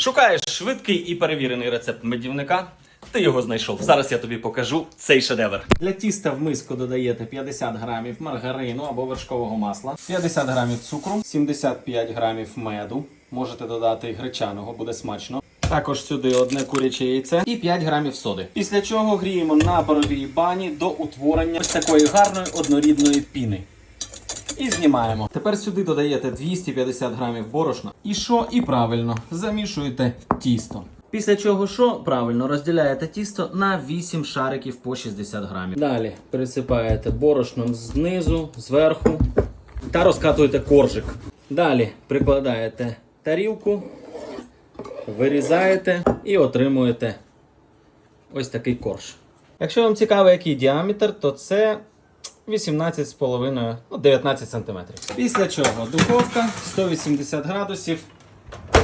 Шукаєш швидкий і перевірений рецепт медівника. Ти його знайшов. Зараз я тобі покажу цей шедевр. Для тіста в миску додаєте 50 грамів маргарину або вершкового масла, 50 грамів цукру, 75 грамів меду. Можете додати гречаного, буде смачно. Також сюди одне куряче яйце і 5 грамів соди. Після чого гріємо на паровій бані до утворення такої гарної однорідної піни. І знімаємо. Тепер сюди додаєте 250 грамів борошна. І що? І правильно замішуєте тісто. Після чого що? Правильно розділяєте тісто на 8 шариків по 60 грамів. Далі присипаєте борошном знизу, зверху та розкатуєте коржик. Далі прикладаєте тарілку, вирізаєте і отримуєте ось такий корж. Якщо вам цікаво, який діаметр, то це 18,5, ну 19 см. Після чого духовка 180 градусів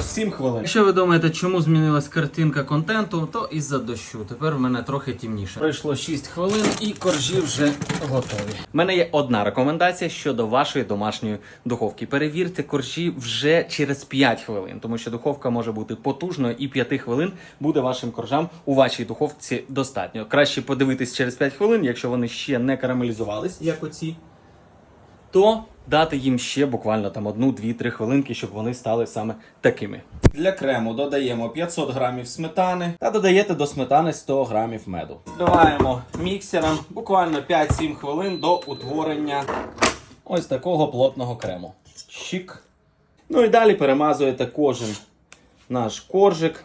7 хвилин. Якщо ви думаєте, чому змінилась картинка контенту, то із-за дощу. Тепер в мене трохи темніше. Пройшло 6 хвилин і коржі вже готові. У мене є одна рекомендація щодо вашої домашньої духовки. Перевірте коржі вже через 5 хвилин, тому що духовка може бути потужною, і 5 хвилин буде вашим коржам у вашій духовці достатньо. Краще подивитись через 5 хвилин, якщо вони ще не карамелізувались, як оці, то дати їм ще буквально там одну, дві, три хвилинки, щоб вони стали саме такими. Для крему додаємо 500 грамів сметани та додаєте до сметани 100 грамів меду. Вбиваємо міксером буквально 5-7 хвилин до утворення ось такого плотного крему. Щик. Ну і далі перемазуєте кожен наш коржик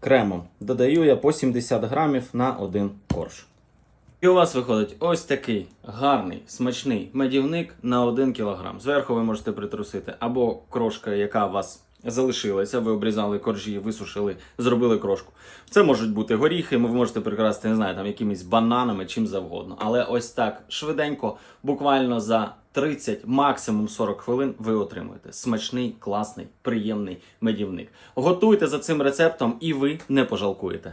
кремом. Додаю я по 70 грамів на один корж. І у вас виходить ось такий гарний, смачний медівник на 1 кг. Зверху ви можете притрусити або крошка, яка у вас залишилася. Ви обрізали коржі, висушили, зробили крошку. Це можуть бути горіхи, ви можете прикрасити, не знаю, там якимись бананами, чим завгодно. Але ось так швиденько, буквально за 30, максимум 40 хвилин ви отримуєте смачний, класний, приємний медівник. Готуйте за цим рецептом, і ви не пожалкуєте.